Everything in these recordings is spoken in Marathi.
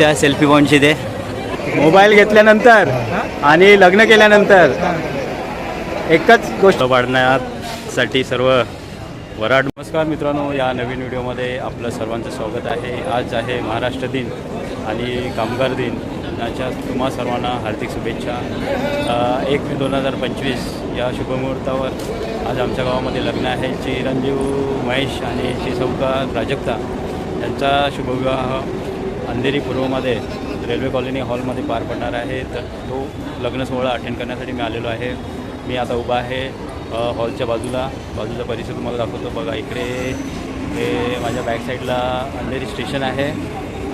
त्या सेल्फी पॉईंटची ते. मोबाईल घेतल्यानंतर आणि लग्न केल्यानंतर एकच गोष्ट वाढण्यासाठी सर्व वराड नमस्कार मित्रांनो या नवीन व्हिडिओमध्ये आपलं सर्वांचं स्वागत आहे. आज आहे महाराष्ट्र दिन आणि कामगार दिन. याच्या तुम्हा सर्वांना हार्दिक शुभेच्छा. एक मे दोन हजार पंचवीस या शुभमुहूर्तावर आज आमच्या गावामध्ये लग्न आहे. चिरंजीव महेश आणि शिसौका प्राजक्ता यांचा शुभविवाह अंधेरी पूर्वमध्ये रेल्वे कॉलनी हॉलमध्ये पार पडणार आहे. तर तो लग्न सोहळा अटेंड करण्यासाठी मी आलेलो आहे. मी आता उभा आहे हॉलच्या बाजूला. बाजूचा परिसर तुम्हाला दाखवतो. बघा इकडे हे माझ्या बॅक साईडला अंधेरी स्टेशन आहे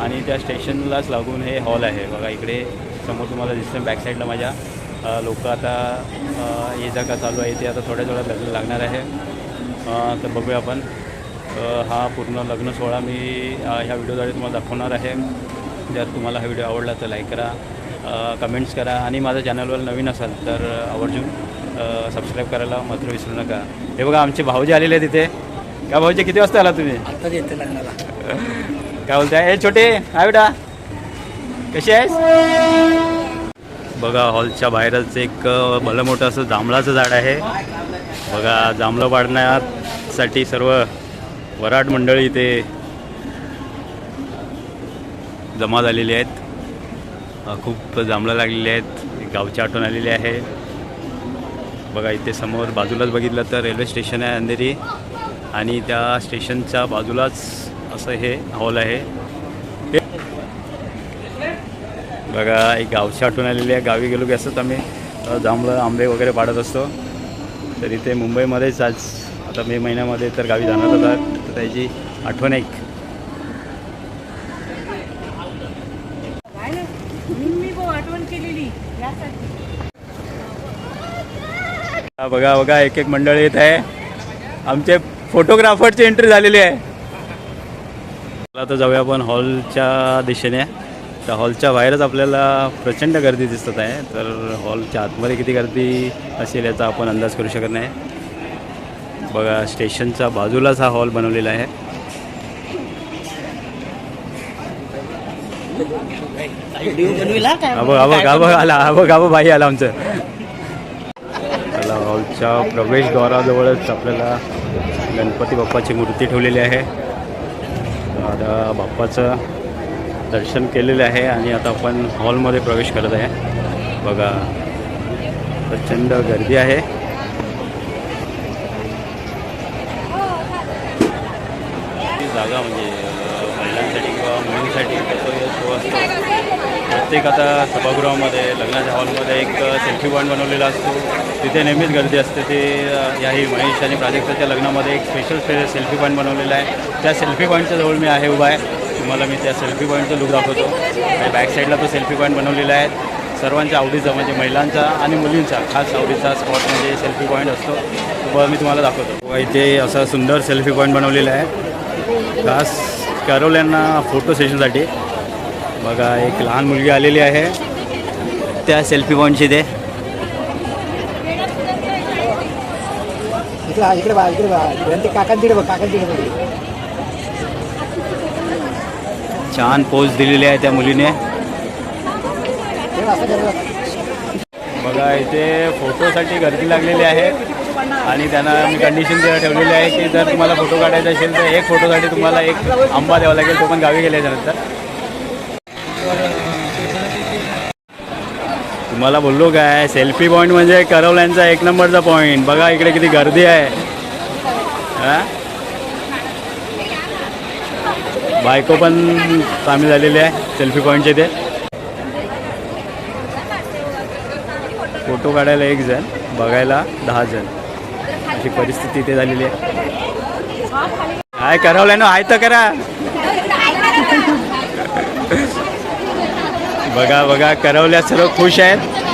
आणि त्या स्टेशनलाच लागून हे हॉल आहे. बघा इकडे समोर तुम्हाला दिसतं बॅक साईडला माझ्या. लोक आता ये जा का चालू आहे ते आता थोड्या थोड्या लग्न लागणार आहे. तर बघूया आपण. हा पूर्ण लग्न सोहळा मी ह्या व्हिडिओद्वारे तुम्हाला दाखवणार आहे. जर तुम्हाला हा व्हिडिओ आवडला तर लाईक करा कमेंट्स करा आणि माझ्या चॅनलवर नवीन असाल तर आवर्जून सबस्क्राईब करायला मात्र विसरू नका. हे बघा आमचे भाऊजी आलेले आहेत तिथे का भाऊजी किती वाजता आला तुम्ही? आत्ताच येते लग्नाला. काय बोलताय? ए छोटे काय बेटा. कशी आहेस? बघा हॉलच्या बाहेरच एक भलं मोठं असं जांभळाचं झाड आहे. बघा जांभळं वाढण्यासाठी सर्व वराड मंडळी इथे जमा झालेली आहेत. खूप जांभळं लागलेली आहेत. गावची आठवण आलेली आहे. बघा इथे समोर बाजूलाच बघितलं तर रेल्वे स्टेशन आहे अंधेरी आणि त्या स्टेशनच्या बाजूलाच असं हे हॉल आहे. बघा एक गावची आठवण आलेली आहे. गावी गेलो की असंच आम्ही जांभळं आंबे वगैरे पाडत असतो. तर इथे मुंबईमध्येच आज आता मे महिन्यामध्ये तर गावी जाणार होतात त्याची आठवण हा, बघा बघा एक एक मंडळ येत आहे. आमचे फोटोग्राफरची एंट्री झालेली आहे. चला आता जाऊया आपण हॉलच्या दिशेने. त्या हॉलच्या बाहेरच आपल्याला प्रचंड गर्दी दिसत आहे. तर हॉलच्या आतमध्ये किती गर्दी असेल याचा आपण अंदाज करू शकत नाही. बघा स्टेशनच्या बाजूलाच हा हॉल बनवलेला आहे. बाई आला आमचं. चला हॉलच्या प्रवेशद्वाराजवळच आपल्याला गणपती बाप्पाची मूर्ती ठेवलेली आहे. आता बाप्पाचं दर्शन केलेलं आहे आणि आता आपण हॉलमध्ये प्रवेश करत आहे. बघा प्रचंड गर्दी आहे. जागा म्हणजे महिलांसाठी किंवा मुलींसाठी कसं शो असतो. प्रत्येक आता सभागृहामध्ये लग्नाच्या हॉलमध्ये एक सेल्फी पॉईंट बनवलेला असतो. तिथे नेहमीच गर्दी असते. ते याही महेश आणि प्राजक्ताच्या लग्नामध्ये एक स्पेशल स्पे सेल्फी पॉईंट बनवलेला आहे. त्या सेल्फी पॉईंटच्या जवळ मी आहे उभा आहे. तुम्हाला मी त्या सेल्फी पॉईंटचं लुक दाखवतो. आणि बॅक साईडला तो सेल्फी पॉईंट बनवलेला आहे. सर्वांच्या आवडीचा म्हणजे महिलांचा आणि मुलींचा खास आवडीचा स्पॉट म्हणजे सेल्फी पॉईंट असतो. तो मी तुम्हाला दाखवतो. इथे असा सुंदर सेल्फी पॉईंट बनवलेला आहे. खास कॅरोल्यांना फोटो सेशनसाठी. बघा एक लहान मुलगी आलेली आहे. त्या सेल्फी पॉईंटची ते इकडे इकडे बा इकडे बा. ते काकांतिकडे बघ काकांतिकडे बघ. छान पोज दिलेली आहे त्या मुलीने. बघा इथे फोटोसाठी गर्दी लागलेली आहे. आणि त्यांना मी कंडिशन ठेवलेली आहे की जर तुम्हाला फोटो काढायचा असेल तर एक फोटोसाठी तुम्हाला एक आंबा द्यावा लागेल तो पण गावी गेल्याच्यानंतर तुम्हाला बोललो काय सेल्फी पॉईंट म्हणजे करवल्यांचा एक नंबरचा पॉईंट बघा इकडे किती गर्दी आहे. हा? बायको पण सामील झालेली आहे सेल्फी पॉईंटचे ते. फोटो काढायला एक जण बघायला दहा जण. अशी परिस्थिती इथे झालेली आहे काय करावलं ना तर करा बघा बघा करवल्या सर्व खुश आहेत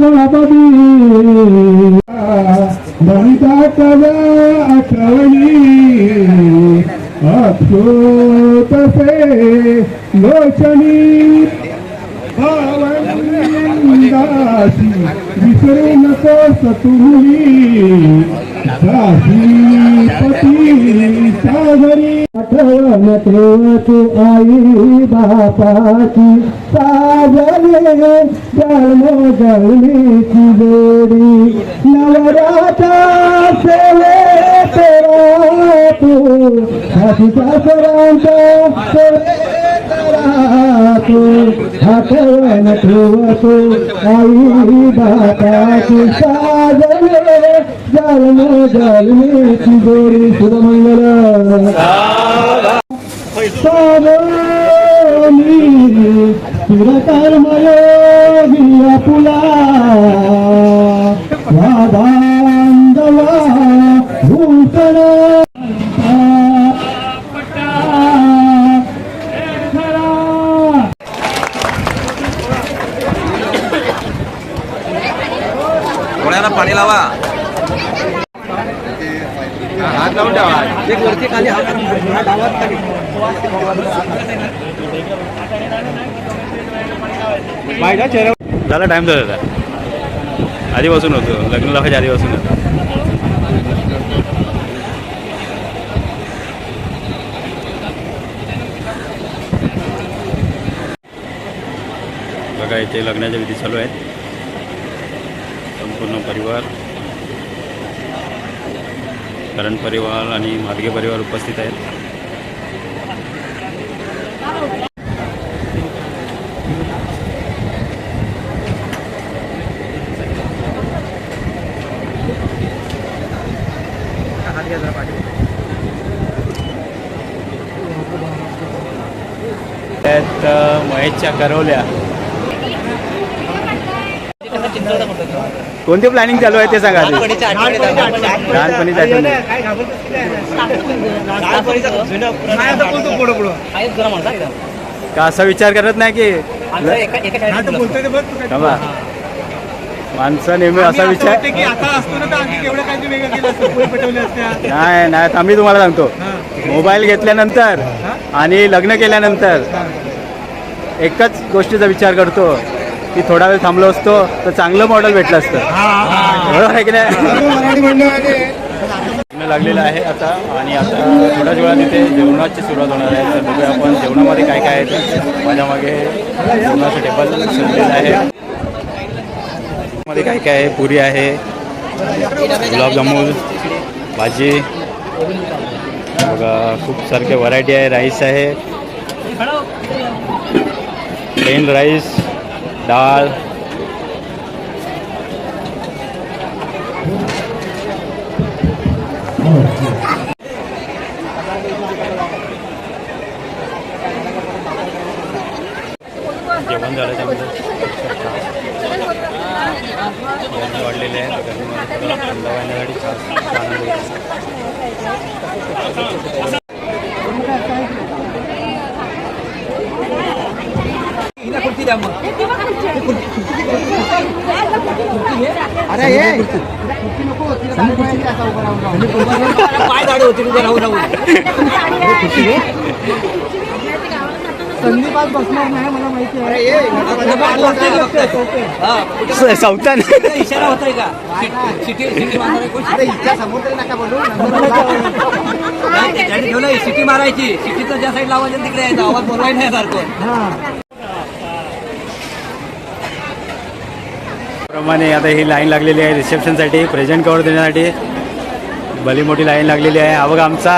गणपती बनिता कदा आठवणी अक्षोतसे लोचनी पावनदासी विसरू नको सतुली सागरी ઠેવત આઈ બાપાથી સાજને જળમો જળની ચિબેરી નવરાતા સેવે તેરા તું હજી સસરાંતા સેવે आठवण ठेव तू आई बापाची साजले जन्म जळलीची जोडी सुरमंगल सावनी चिरकर्मयोगी आपुला झाला टाईम झाला आधीपासून होतो. लग्न लावायच्या आधीपासून होतं. बघा इथे लग्नाच्या विधी चालू आहेत. संपूर्ण परिवार. करण परिवार आणि मार्गे परिवार उपस्थित आहेत. महेशच्या करवल्या. कोणते प्लॅनिंग चालू आहे ते सांगा. लहानपणीची आठवण का असा विचार करत नाही की? माणसं नेहमी असा विचार नाही नाही आम्ही तुम्हाला सांगतो. मोबाईल घेतल्यानंतर आणि लग्न केल्यानंतर एकच गोष्टीचा विचार करतो की थोडा वेळ थांबलो असतो तर चांगलं मॉडेल भेटलं असतं. बरोबर आहे की नाही? लागलेलं आहे आता आणि आता थोड्याच वेळात इथे जेवणाची सुरुवात होणार आहे. तर बघूया आपण जेवणामध्ये काय काय आहे. ते. माझ्या मागे जेवणाचं टेबल सजलेलं आहे. मध्ये काय काय आहे? पुरी आहे गुलाबजामुन भाजी. बघा खूप सारखे व्हरायटी आहे. राईस आहे. प्लेन राईस डाळ जेवण झाल्याच्यानंतर गरमी वाढलेले आहे. थंड वाढण्यासाठी असतो. अरे ये पाय होती तुझं राहू राहू. संदीप आज बसणार नाही मला माहिती आहे. सौतान इशारा होतोय का? सिटी सिटी अरे इच्छा समोर तरी नका बोलू त्यांनी ठेवलं सिटी मारायची. सिटीचं ज्या साईड लावायचं तिकडे यायचं. आवाज बोलवाय नाही सारखं प्रमाणे आता ही लाईन लागलेली आहे रिसेप्शनसाठी प्रेझेंट कवर देण्यासाठी. भली मोठी लाईन लागलेली आहे. अवघ आमचा.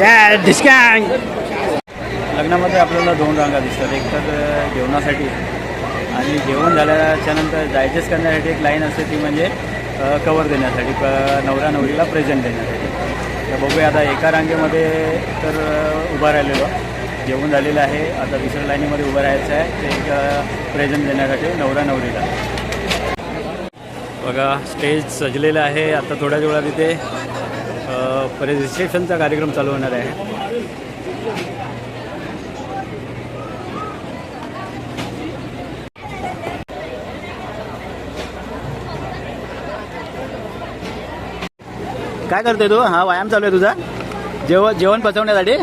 या डिस्काउंट लग्नामध्ये आपल्याला दोन रांगा दिसतात. एक तर जेवणासाठी आणि जेवण झाल्याच्यानंतर डायजेस्ट करण्यासाठी एक लाईन असते ती म्हणजे कवर देण्यासाठी प नवरा नवरीला प्रेझेंट देण्यासाठी. तर बघूया आता एका रांगेमध्ये तर उभा राहिलेलो. जेवण झालेलं आहे. आता दुसऱ्या लाईनीमध्ये उभं राहायचं आहे. ते एक प्रेझेंट देण्यासाठी नवरा नवरीला. बघा स्टेज सजलेलं आहे. आता थोड्याच वेळात इथे परे रिसेप्शनचा कार्यक्रम चालू होणार आहे. काय करतोय तू? हा व्यायाम चालू आहे तुझा? जेव जेवण पचवण्यासाठी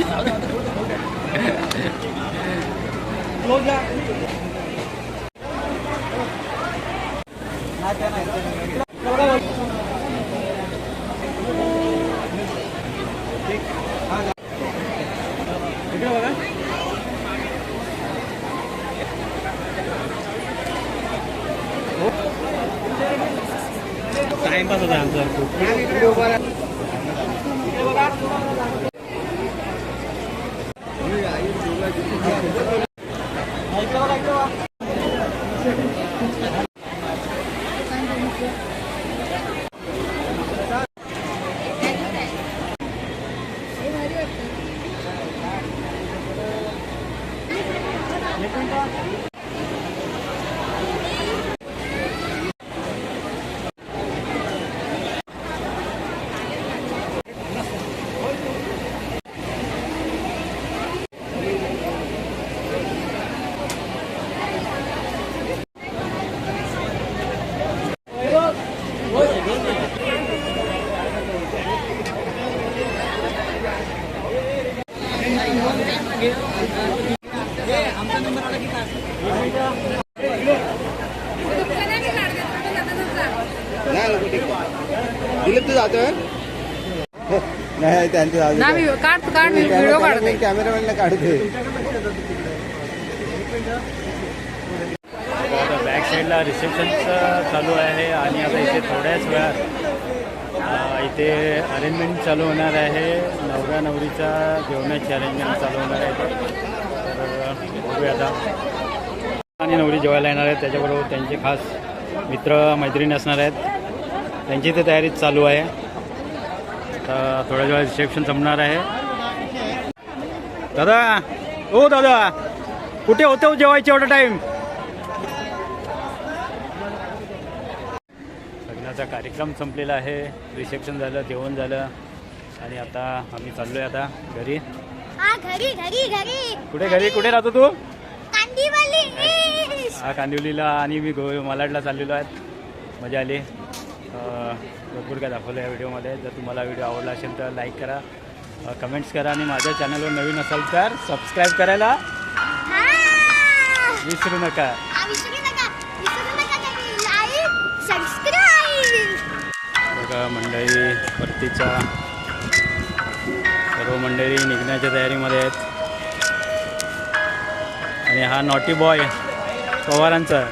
टाइमपास होता आमचा. खूप दिलीप तू जातोय नाही त्यांचं मी काढ काढ व्हिडिओ काढते. कॅमेरामॅनला काढते बॅक साईडला रिसेप्शनचं चालू आहे आणि आता इथे थोड्याच वेळात इथे अरेंजमेंट चालू होणार आहे. नवऱ्या नवरीच्या जेवणाची अरेंजमेंट चालू होणार आहे. बघूया आता. आणि नवरी जेवायला येणार आहेत त्याच्याबरोबर त्यांचे खास मित्र मैत्रिणी असणार आहेत. त्यांची इथे तयारी चालू आहे. आता थोड्या वेळा रिसेप्शन संपणार आहे. दादा ओ दादा कुठे होते हो जेवायचे एवढा टाईम लग्नाचा कार्यक्रम संपलेला आहे. रिसेप्शन झालं जेवण झालं. आणि आता आम्ही चाललोय आता घरी. हा घरी कुठे घरी? कुठे राहतो तू? हा कांदिवलीला आणि मी गो मालाडला चाललेलो आहेत मजा आली. भरपूर काय दाखवलं या व्हिडिओमध्ये. जर तुम्हाला व्हिडिओ आवडला असेल तर लाईक करा. कमेंट्स करा आणि माझ्या चॅनलवर नवीन असाल तर सबस्क्राईब करायला हा! विसरू नका. हा, बघा मंडळी परतीच्या सर्व मंडळी निघण्याच्या तयारीमध्ये आहेत. आणि हा नॉटी बॉय पवारांचा